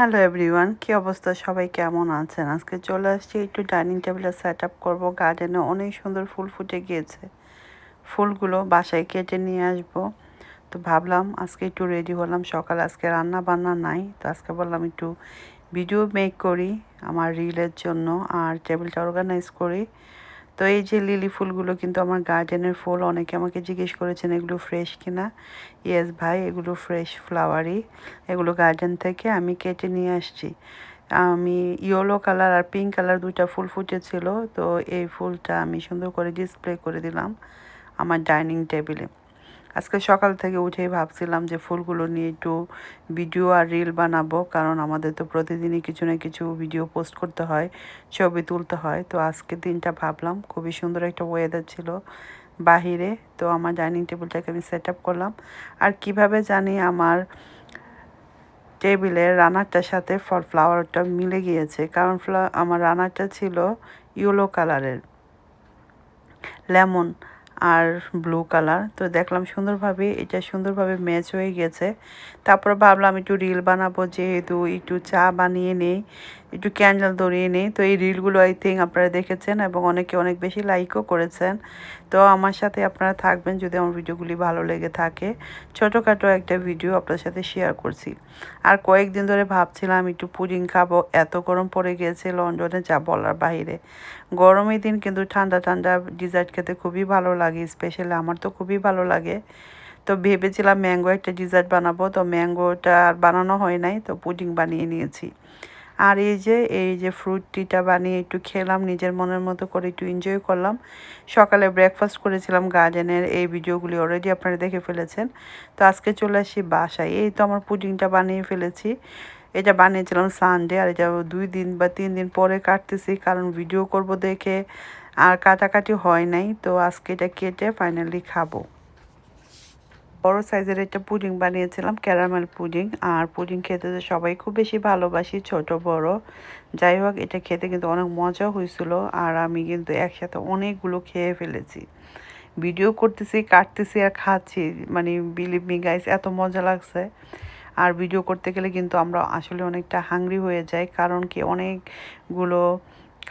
Hello everyone কী অবস্থা? সবাই কেমন আছেন? আজকে চলে আসছি একটু ডাইনিং টেবিলে সেট আপ করব গার্ডেনে অনেক সুন্দর ফুল ফুটে গিয়েছে। ফুলগুলো বাসায় কেটে নিয়ে আসব। তো ভাবলাম আজকে একটু রেডি হলাম। সকাল আজকে রান্না বান্না নাই, তো আজকে বললাম একটু ভিডিও মেক করি আমার রিলের জন্য আর টেবিলটা অর্গানাইজ করি। তো এই যে লিলি ফুলগুলো কিন্তু আমার গার্ডেনের ফুল, অনেকে আমাকে জিজ্ঞেস করেছেন, এগুলো ফ্রেশ কিনা? ইয়েস ভাই, এগুলো ফ্রেশ ফ্লাওয়ারই এগুলো গার্ডেন থেকে আমি কেটে নিয়ে আসছি। আমি ইয়েলো কালার আর পিঙ্ক কালার দুইটা ফুল ফুটেছিল, তো এই ফুলটা আমি সুন্দর করে ডিসপ্লে করে দিলাম আমার ডাইনিং টেবিলে আজকে সকাল থেকে উঠেই ভাবছিলাম যে ফুলগুলো নিয়ে একটু ভিডিও আর রিল বানাবো, কারণ আমাদের তো প্রতিদিনই কিছু না কিছু ভিডিও পোস্ট করতে হয়, ছবি তুলতে হয়। তো আজকে দিনটা ভাবলাম, খুবই সুন্দর একটা ওয়েদার ছিল বাহিরে, তো আমার ডাইনিং টেবিলটাকে আমি সেট করলাম। আর কীভাবে জানি আমার টেবিলের রানারটার সাথে ফল ফ্লাওয়ারটা মিলে গিয়েছে, কারণ আমার রানারটা ছিল ইয়েলো কালারের। লেমন আর ব্লু কালার তো দেখলাম সুন্দরভাবে, এটা সুন্দরভাবে ম্যাচ হয়ে গেছে। তারপর ভাবলাম একটু রিল বানাবো, যেহেতু একটু চা বানিয়ে নেই। একটু ক্যান্ডেল ধরিয়ে নেই। তো এই রিলগুলো আই থিঙ্ক আপনারা দেখেছেন এবং অনেকে অনেক বেশি লাইকও করেছেন। তো আমার সাথে আপনারা থাকবেন যদি আমার ভিডিওগুলি ভালো লেগে থাকে। ছোটোখাটো একটা ভিডিও আপনার সাথে শেয়ার করছি। আর কয়েকদিন ধরে ভাবছিলাম একটু পুডিং খাব। এত গরম পড়ে গিয়েছে লন্ডনে যা বলার বাইরে গরমের দিন কিন্তু ঠান্ডা ঠান্ডা ডিজার্ট খেতে খুবই ভালো লাগে স্পেশালি আমার তো খুবই ভালো লাগে। তো ভেবেছিলাম ম্যাঙ্গো একটা ডিজার্ট বানাবো। তো ম্যাঙ্গোটা আর বানানো হয় নাই, তো পুডিং বানিয়ে নিয়েছি। আর এই যে এই যে ফ্রুট টিটা বানিয়ে একটু খেলাম, নিজের মনের মতো করে একটু এনজয় করলাম। সকালে ব্রেকফাস্ট করেছিলাম গার্ডেনের এই ভিডিওগুলি অলরেডি আপনারা দেখে ফেলেছেন। তো আজকে চলে আসি বাসায়। এই তো আমার পুডিংটা বানিয়ে ফেলেছি। এটা বানিয়েছিলাম সানডে আর এটা দুই দিন বা তিন দিন পরে কাটতেছি, কারণ ভিডিও করব দেখে, আর কাটাকাটি হয় নাই। তো আজকে এটা কেটে ফাইনালি খাব। বড় সাইজের একটা পুডিং বানিয়েছিলাম, ক্যারামেল পুডিং। আর পুডিং খেতে তো সবাই খুব বেশি ভালোবাসি, ছোট, বড়। যাই হোক, এটা খেতে কিন্তু অনেক মজা হয়েছিল আর আমি কিন্তু একসাথে অনেকগুলো খেয়ে ফেলেছি। ভিডিও করতেছি, কাটতেছি আর খাচ্ছি। মানে বিলিভ মি গাইস এত মজা লাগছে। আর ভিডিও করতে গেলে কিন্তু আমরা আসলে অনেকটা হাংরি হয়ে যাই, কারণ কি অনেকগুলো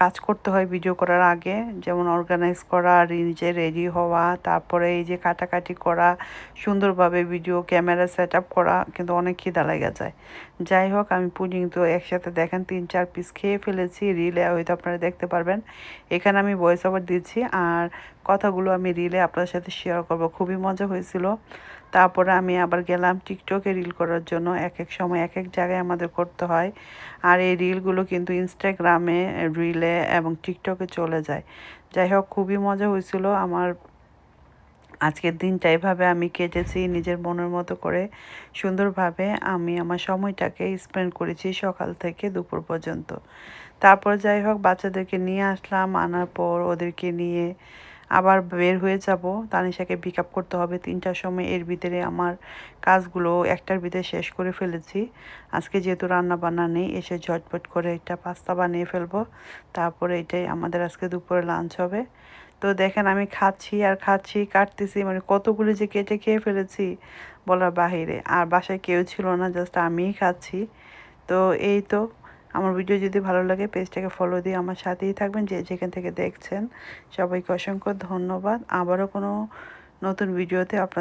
কাজ করতে হয় ভিডিও করার আগে, যেমন অর্গানাইজ করা, নিজে রেডি হওয়া, তারপরে এই যে কাটাকাটি করা, সুন্দরভাবে ভিডিও ক্যামেরা সেট আপ করা, কিন্তু অনেক খিদা লেগে যায়। যাই হোক, আমি পুডিং তো একসাথে দেখেন তিন চার পিস খেয়ে ফেলেছি রিলে হয়তো আপনারা দেখতে পারবেন। এখানে আমি ভয়েস ওভার দিচ্ছি, আর কথাগুলো আমি রিলে আপনাদের সাথে শেয়ার করব। খুবই মজা হয়েছিল। তারপরে আমি আবার গেলাম টিকটকে রিল করার জন্য। এক এক সময় এক এক জায়গায় আমাদের করতে হয়। আর এই রিলগুলো কিন্তু ইনস্টাগ্রামে রিলে এবং টিকটকে চলে যায়। যাই হোক, খুবই মজা হয়েছিল। আমার আজকের দিনটা এভাবে আমি কেটেছি নিজের মনের মতো করে। সুন্দরভাবে আমি আমার সময়টাকে স্পেন্ড করেছি সকাল থেকে দুপুর পর্যন্ত। তারপর যাই হোক, বাচ্চাদেরকে নিয়ে আসলাম। আনার পর ওদেরকে নিয়ে আবার বের হয়ে যাব। তানিশাকে পিক আপ করতে হবে। তিনটার সময় এর ভিতরে আমার কাজগুলো একটার ভিতরে শেষ করে ফেলেছি। আজকে যেহেতু রান্না বান্না নেই, এসে ঝটপট করে একটা পাস্তা বানিয়ে ফেলব। তারপরে এটাই আমাদের আজকে দুপুরে লাঞ্চ হবে। তো দেখেন আমি খাচ্ছি আর খাচ্ছি, কাটতেছি মানে কতগুলো যে কেটে খেয়ে ফেলেছি বলার বাহিরে। আর বাসায় কেউ ছিল না জাস্ট আমিই খাচ্ছি। তো এই তো আমার ভিডিও যদি ভালো লাগে পেজটাকে ফলো দিয়ে আমার সাথেই থাকবেন, যে যেখান থেকে দেখছেন। সবাইকে অসংখ্য ধন্যবাদ। আবারও কোনো নতুন ভিডিওতে আপনার